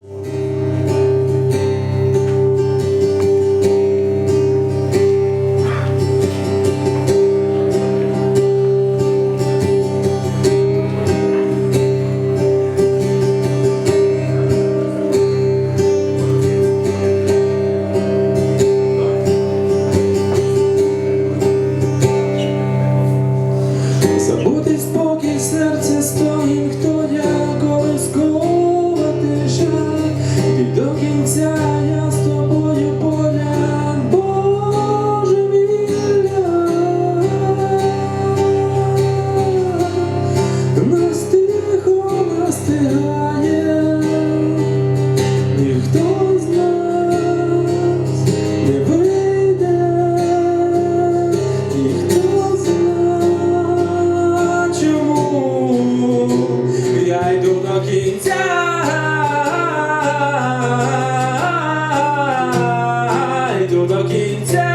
you до кінця.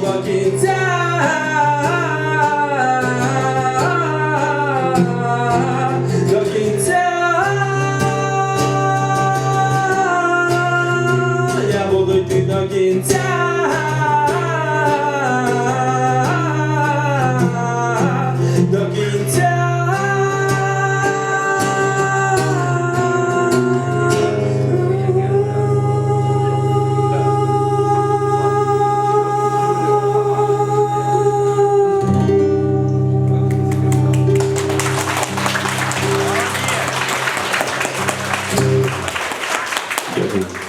було кінця. До кінця я буду йти до кінця. you.